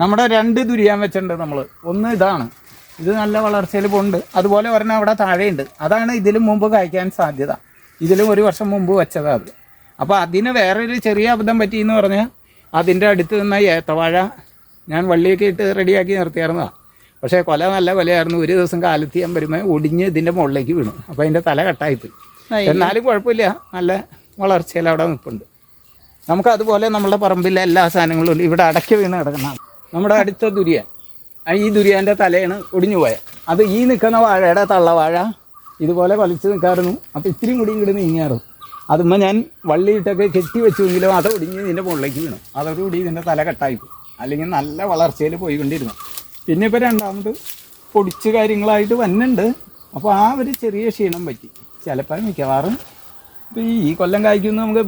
നമ്മുടെ രണ്ട് ദുരിയാൻ വെച്ചിട്ടുണ്ട് നമ്മൾ ഒന്ന് ഇതാണ്. ഇത് നല്ല വളർച്ചയിൽ പോണ്ട് അതുപോലെ ഒരെണ്ണം അവിടെ താഴെയുണ്ട്. അതാണ് ഇതിലും മുമ്പ് കായ്ക്കാൻ സാധ്യത. ഇതിലും ഒരു വർഷം മുമ്പ് വെച്ചതാണ് അത്. അപ്പോൾ അതിന് വേറൊരു ചെറിയ അബദ്ധം പറ്റിയെന്ന് പറഞ്ഞാൽ അതിന്റെ അടുത്ത് നിന്ന ഏത്തവാഴ ഞാൻ വള്ളിയൊക്കെ ഇട്ട് റെഡിയാക്കി നിർത്തിയായിരുന്നതാണ് പക്ഷേ കൊല നല്ല കൊലയായിരുന്നു. ഒരു ദിവസം കാലത്ത് ഞാൻ വരുമ്പോൾ ഒടിഞ്ഞ് ഇതിന്റെ മുകളിലേക്ക് വീണു. അപ്പോൾ അതിന്റെ തല കട്ടായിപ്പോയി. എന്നാലും കുഴപ്പമില്ല. നല്ല വളർച്ചയിൽ അവിടെ നിൽപ്പുണ്ട്. നമുക്ക് അതുപോലെ നമ്മുടെ പറമ്പിലെ എല്ലാ സാധനങ്ങളും ഇവിടെ അടക്കി വീണ് കിടക്കണം നമ്മുടെ അടുത്ത ദുരിയൻ. ഈ ദുരിയാന്റെ തലയാണ് ഒടിഞ്ഞു പോയത് അത് ഈ നിൽക്കുന്ന വാഴയുടെ തള്ളവാഴ ഇതുപോലെ വലിച്ചു നിൽക്കാറുന്നു. അപ്പോൾ ഇത്തിരിയും കൂടി ഇങ്ങോട്ട് നീങ്ങാറു. അതുമ്പോൾ ഞാൻ വള്ളിയിട്ടൊക്കെ കെട്ടി വെച്ചുവെങ്കിലും അത് ഒടിഞ്ഞ് ഇതിന്റെ മുകളിലേക്ക് വീണു. അതോടുകൂടി ഇതിന്റെ തല കട്ടായി പോയി. അല്ലെങ്കിൽ നല്ല വളർച്ചയിൽ പോയിക്കൊണ്ടിരുന്നു. പിന്നെ ഇപ്പോൾ രണ്ടാമത് പൊടിച്ച് കാര്യങ്ങളായിട്ട് വന്നുണ്ട്. അപ്പോൾ ആ ഒരു ചെറിയ ക്ഷീണം പറ്റി. ചിലപ്പോൾ മിക്കവാറും ഇപ്പൊ ഈ കൊല്ലം കായ്ക്കുന്നു നമുക്ക്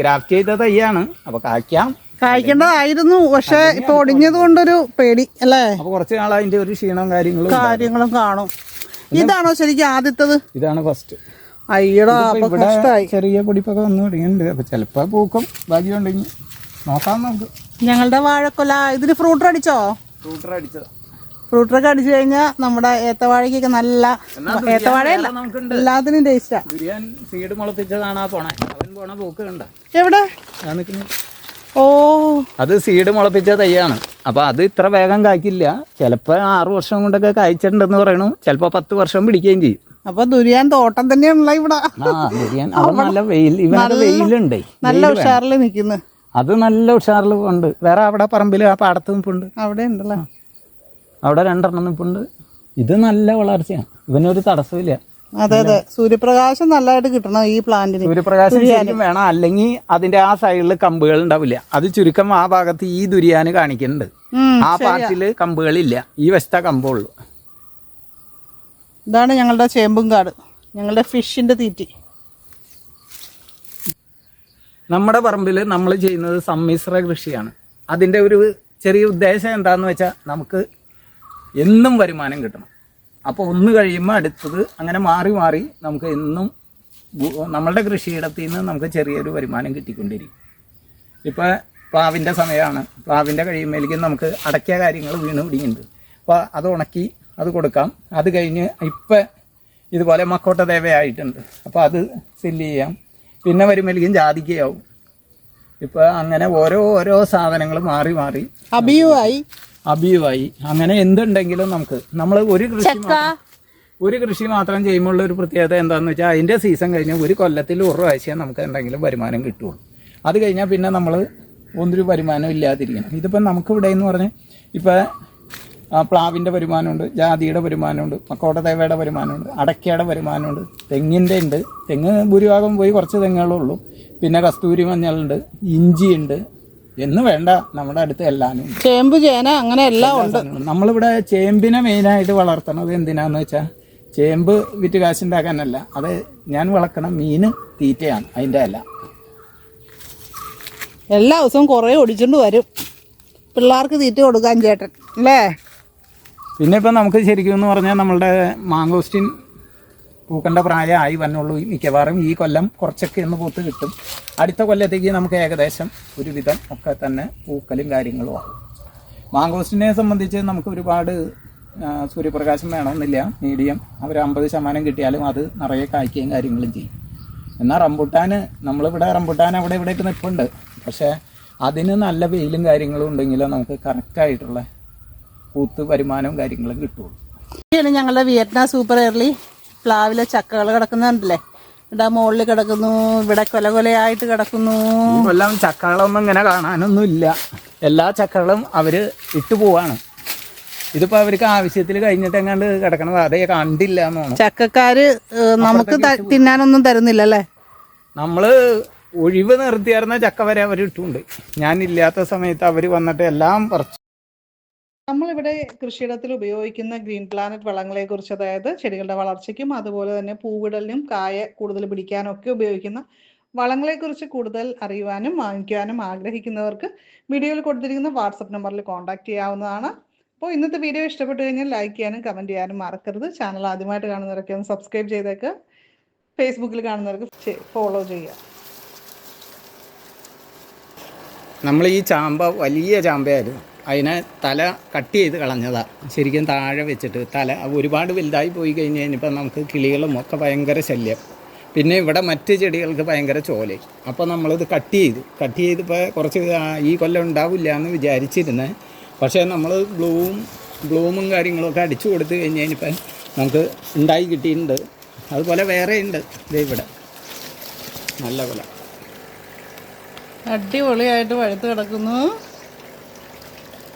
ഗ്രാഫ്റ്റ് ചെയ്ത തൈയാണ്. അപ്പോൾ കായ്ക്കാം. കായ്ക്കേണ്ടതായിരുന്നു. പക്ഷെ ഇപ്പൊ ഒടിഞ്ഞത് കൊണ്ടൊരു പേടി അല്ലേ? അപ്പോൾ കുറച്ച് നാൾ അതിന്റെ ഒരു ക്ഷീണവും കാര്യങ്ങളും കാര്യങ്ങളും കാണും. ഇതാണോ ശരിക്കും ആദ്യത്തത്? ഇതാണ് ഫസ്റ്റ് അയ്യടാ അപ്പൊ കഷ്ടായി. ചെറിയ പൊടിപ്പൊക്കെ വന്നു തുടങ്ങിയിട്ടുണ്ട് അപ്പൊ ചിലപ്പോ പൂക്കും ഭാഗ്യമുണ്ടെങ്കിൽ നോക്കാം നമുക്ക്. ഞങ്ങളുടെ വാഴക്കൊല ഇതിന് ഫ്രൂട്ടർ അടിച്ചോ? ഫ്രൂട്ടർ അടിച്ചത്. ഫ്രൂട്ടറൊക്കെ അടിച്ചു കഴിഞ്ഞാൽ നമ്മുടെ ഏത്തവാഴയ്ക്കൊക്കെ നല്ല ഏത്തവാഴയല്ല എല്ലാത്തിനും ടേസ്റ്റാ സീഡ് മുളപ്പിച്ചതാണ് ആ പോണേ. അവൻ പോണ പൂക്ക് കണ്ട എവിടെ ഓ. അത് സീഡ് മുളപ്പിച്ച തൈയാണ്. അപ്പോൾ അത് ഇത്ര വേഗം കായ്ക്കില്ല. ചിലപ്പോൾ ആറ് വർഷം കൊണ്ടൊക്കെ കായ്ച്ചിട്ടുണ്ടെന്ന് പറയണു. ചിലപ്പോൾ പത്ത് വർഷം പിടിക്കുകയും ചെയ്യും. അപ്പൊ ദുരിയാൻ തോട്ടം തന്നെയാണല്ലോ ഇവിടെ. നല്ല വെയിൽ ഇവനൊക്കെ വെയിലുണ്ട്. നല്ല ഉഷാറിൽ നിൽക്കുന്നു. അത് നല്ല ഉഷാറിൽ ഉണ്ട്. വേറെ അവിടെ പറമ്പിൽ ആ പാടത്ത് നിൽപ്പുണ്ട് അവിടെ ഉണ്ടല്ലോ? അവിടെ രണ്ടെണ്ണം നിൽപ്പുണ്ട് ഇത് നല്ല വളർച്ചയാണ്. ഇവനൊരു തടസ്സമില്ല അതെ അതെ. സൂര്യപ്രകാശം നല്ലതായിട്ട് കിട്ടണം ഈ പ്ലാന്റിന്. സൂര്യപ്രകാശം ശരിക്കും വേണം. അല്ലെങ്കിൽ അതിന്റെ ആ സൈഡിൽ കമ്പുകൾ ഉണ്ടാവില്ല. അത് ചുരുക്കം ആ ഭാഗത്ത് ഈ ദുരിയാന് കാണിക്കുന്നുണ്ട്. ആ പാർട്ടിൽ കമ്പുകളില്ല. ഈ വശത്ത കമ്പുള്ളൂ. ഇതാണ് ഞങ്ങളുടെ ചേമ്പും കാട്. ഞങ്ങളുടെ ഫിഷിന്റെ തീറ്റി. നമ്മുടെ പറമ്പിൽ നമ്മൾ ചെയ്യുന്നത് സമ്മിശ്ര കൃഷിയാണ്. അതിന്റെ ഒരു ചെറിയ ഉദ്ദേശം എന്താണെന്ന് വെച്ചാൽ നമുക്ക് എന്നും വരുമാനം കിട്ടണം. അപ്പോൾ ഒന്ന് കഴിയുമ്പോൾ അടുത്തത് അങ്ങനെ മാറി മാറി നമുക്ക് എന്നും നമ്മളുടെ കൃഷിയിടത്തിൽ നിന്ന് നമുക്ക് ചെറിയൊരു വരുമാനം കിട്ടിക്കൊണ്ടിരിക്കും. ഇപ്പോൾ പ്ലാവിന്റെ സമയമാണ് പ്ലാവിന്റെ കഴിയുമ്പോഴേക്കും നമുക്ക് അടയ്ക്ക കാര്യങ്ങൾ വീണ് പിടിക്കുന്നുണ്ട്. അപ്പോൾ അത് ഉണക്കി അത് കൊടുക്കാം. അത് കഴിഞ്ഞ് ഇപ്പം ഇതുപോലെ മക്കോട്ട ദേവയായിട്ടുണ്ട് അപ്പോൾ അത് സെല്ല് ചെയ്യാം. പിന്നെ വരുമ്പോഴേക്കും ജാതിക്കയാവും ഇപ്പോൾ അങ്ങനെ ഓരോ ഓരോ സാധനങ്ങൾ മാറി മാറി അഭിയുമായി അഭിയുമായി അങ്ങനെ എന്തുണ്ടെങ്കിലും നമുക്ക്. നമ്മൾ ഒരു കൃഷി ഒരു കൃഷി മാത്രം ചെയ്യുമ്പോൾ ഒരു പ്രത്യേകത എന്താണെന്ന് വെച്ചാൽ അതിന്റെ സീസൺ കഴിഞ്ഞ് ഒരു കൊല്ലത്തിൽ ഒരു പ്രാവശ്യം നമുക്ക് എന്തെങ്കിലും വരുമാനം കിട്ടുള്ളൂ. അത് കഴിഞ്ഞാൽ പിന്നെ നമ്മൾ ഒന്നൊരു വരുമാനം ഇല്ലാതിരിക്കണം. ഇതിപ്പം നമുക്കിവിടെ എന്ന് പറഞ്ഞാൽ ഇപ്പം പ്ലാവിന്റെ വരുമാനമുണ്ട് ജാതിയുടെ വരുമാനമുണ്ട് മക്കോട്ടത്തേവയുടെ വരുമാനമുണ്ട് അടയ്ക്കയുടെ വരുമാനമുണ്ട് തെങ്ങിന്റെ ഉണ്ട്. തെങ്ങ് ഭൂരിഭാഗം പോയി കുറച്ച് തെങ്ങുകളുള്ളൂ പിന്നെ കസ്തൂരി മഞ്ഞളുണ്ട് ഇഞ്ചിയുണ്ട് എന്ന് വേണ്ട നമ്മുടെ അടുത്ത് എല്ലാനും ചേമ്പ് ചേന അങ്ങനെ എല്ലാം ഉണ്ട്. നമ്മളിവിടെ ചേമ്പിനെ മെയിനായിട്ട് വളർത്തണത് എന്തിനാന്ന് വെച്ചാൽ ചേമ്പ് വിറ്റ് കാശുണ്ടാക്കാനല്ല. അത് ഞാൻ വളർക്കണ മീന് തീറ്റയാണ് അതിന്റെ അല്ല എല്ലാ ദിവസവും കുറേ ഒടിച്ചോണ്ട് വരും. പിള്ളേർക്ക് തീറ്റ കൊടുക്കാൻ ചേട്ടൻ അല്ലേ? പിന്നെ ഇപ്പം നമുക്ക് ശരിക്കും എന്ന് പറഞ്ഞാൽ നമ്മളുടെ മാങ്കോസ്റ്റിൻ പൂക്കേണ്ട പ്രായമായി വന്നുള്ളൂ. മിക്കവാറും ഈ കൊല്ലം കുറച്ചൊക്കെ ഒന്ന് പൂത്ത് കിട്ടും. അടുത്ത കൊല്ലത്തേക്ക് നമുക്ക് ഏകദേശം ഒരുവിധം ഒക്കെ തന്നെ പൂക്കലും കാര്യങ്ങളും ആകും മാങ്കോസ്റ്റിനെ സംബന്ധിച്ച് നമുക്ക് ഒരുപാട് സൂര്യപ്രകാശം വേണമെന്നില്ല. മീഡിയം അവർ അമ്പത് ശതമാനം കിട്ടിയാലും അത് നിറയെ കായ്ക്കുകയും കാര്യങ്ങളും ചെയ്യും. എന്നാൽ റംബുട്ടാന് നമ്മളിവിടെ റംബുട്ടാൻ അവിടെ ഇവിടെ ഇട്ട് നിൽപ്പുണ്ട് പക്ഷേ അതിന് നല്ല വെയിലും കാര്യങ്ങളും ഉണ്ടെങ്കിലേ നമുക്ക് കറക്റ്റായിട്ടുള്ള പൂത്ത് വരുമാനവും കാര്യങ്ങളും കിട്ടുള്ളൂ. ഞങ്ങളുടെ വിയറ്റ്നാം സൂപ്പർ എയർലി പ്ലാവിലെ ചക്കകൾ കിടക്കുന്നുണ്ടല്ലേ? ഇവിടെ മുകളിൽ കിടക്കുന്നു ഇവിടെ കൊല കൊലയായിട്ട് കിടക്കുന്നു. എല്ലാം കൊല്ലം ചക്കകളൊന്നും ഇങ്ങനെ കാണാനൊന്നും ഇല്ല എല്ലാ ചക്കകളും അവർ ഇട്ടു പോവാണ്. ഇതിപ്പോ അവർക്ക് ആവശ്യത്തിൽ കഴിഞ്ഞിട്ട് എങ്ങാണ്ട് കിടക്കണത് അതേ കണ്ടില്ല എന്നാണ്. ചക്കക്കാര് നമുക്ക് ത- തിന്നാനൊന്നും തരുന്നില്ല അല്ലേ നമ്മൾ ഒഴിവ് നിർത്തിയായിരുന്ന ചക്ക വരെ അവർ ഇട്ടുണ്ട് ഞാൻ ഇല്ലാത്ത സമയത്ത് അവർ വന്നിട്ട് എല്ലാം പറിച്ചു. നമ്മളിവിടെ കൃഷിയിടത്തിൽ ഉപയോഗിക്കുന്ന ഗ്രീൻ പ്ലാനറ്റ് വളങ്ങളെ കുറിച്ച് അതായത് ചെടികളുടെ വളർച്ചയ്ക്കും അതുപോലെ തന്നെ പൂവിടലിനും കായ കൂടുതൽ പിടിക്കാനും ഒക്കെ ഉപയോഗിക്കുന്ന വളങ്ങളെ കുറിച്ച് കൂടുതൽ അറിയുവാനും വാങ്ങിക്കുവാനും ആഗ്രഹിക്കുന്നവർക്ക് വീഡിയോയിൽ കൊടുത്തിരിക്കുന്ന വാട്സപ്പ് നമ്പറിൽ കോൺടാക്ട് ചെയ്യാവുന്നതാണ്. അപ്പോൾ ഇന്നത്തെ വീഡിയോ ഇഷ്ടപ്പെട്ടു കഴിഞ്ഞാൽ ലൈക്ക് ചെയ്യാനും കമന്റ് ചെയ്യാനും മറക്കരുത്. ചാനൽ ആദ്യമായിട്ട് കാണുന്നവരൊക്കെ ഒന്ന് സബ്സ്ക്രൈബ് ചെയ്തേക്ക്. ഫേസ്ബുക്കിൽ കാണുന്നവർക്ക് ഫോളോ ചെയ്യുക. നമ്മൾ ഈ ചാമ്പ വലിയ ചാമ്പയായിരുന്നു. അതിനെ തല കട്ട് ചെയ്ത് കളഞ്ഞതാണ് ശരിക്കും താഴെ വെച്ചിട്ട് തല ഒരുപാട് വലുതായി പോയി കഴിഞ്ഞ് കഴിഞ്ഞപ്പോൾ നമുക്ക് കിളികളും ഒക്കെ ഭയങ്കര ശല്യം. പിന്നെ ഇവിടെ മറ്റ് ചെടികൾക്ക് ഭയങ്കര ചോല. അപ്പോൾ നമ്മളിത് കട്ട് ചെയ്തു. കട്ട് ചെയ്തിപ്പോൾ കുറച്ച് ഈ കൊല്ലം ഉണ്ടാവില്ല എന്ന് വിചാരിച്ചിരുന്നത് പക്ഷേ നമ്മൾ ബ്ലൂവും ബ്ലൂമും കാര്യങ്ങളൊക്കെ അടിച്ചു കൊടുത്തു കഴിഞ്ഞ് കഴിഞ്ഞപ്പോൾ നമുക്ക് ഉണ്ടായി കിട്ടിയിട്ടുണ്ട്. അതുപോലെ വേറെ ഉണ്ട്. ഇവിടെ. നല്ല കൊല. അടിപൊളിയായിട്ട് പഴുത്ത് കിടക്കുന്നു.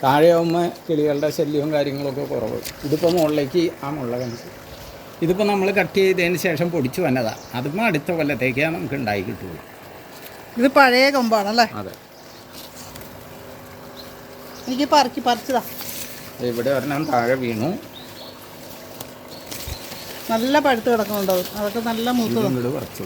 താഴെയാകുമ്പോൾ കിളികളുടെ ശല്യവും കാര്യങ്ങളൊക്കെ കുറവ്. ഇതിപ്പോൾ മുകളിലേക്ക് ആ മുള്ള കണ്ടിട്ട് ഇതിപ്പോൾ നമ്മൾ കട്ട് ചെയ്തതിന് ശേഷം പൊടിച്ചു വന്നതാണ് അതിപ്പോൾ അടുത്ത കൊല്ലത്തേക്കാണ് നമുക്ക് ഉണ്ടായി കിട്ടുള്ളൂ. ഇത് പഴയ കൊമ്പാണല്ലേ? അതെ. എനിക്ക് പറക്കി പറിച്ചതാ. ഇവിടെ ഒരെണ്ണം താഴെ വീണു. നല്ല പഴുത്ത് കിടക്കുന്നുണ്ടോ? അതൊക്കെ നല്ല മൂത്ത് പറിച്ചു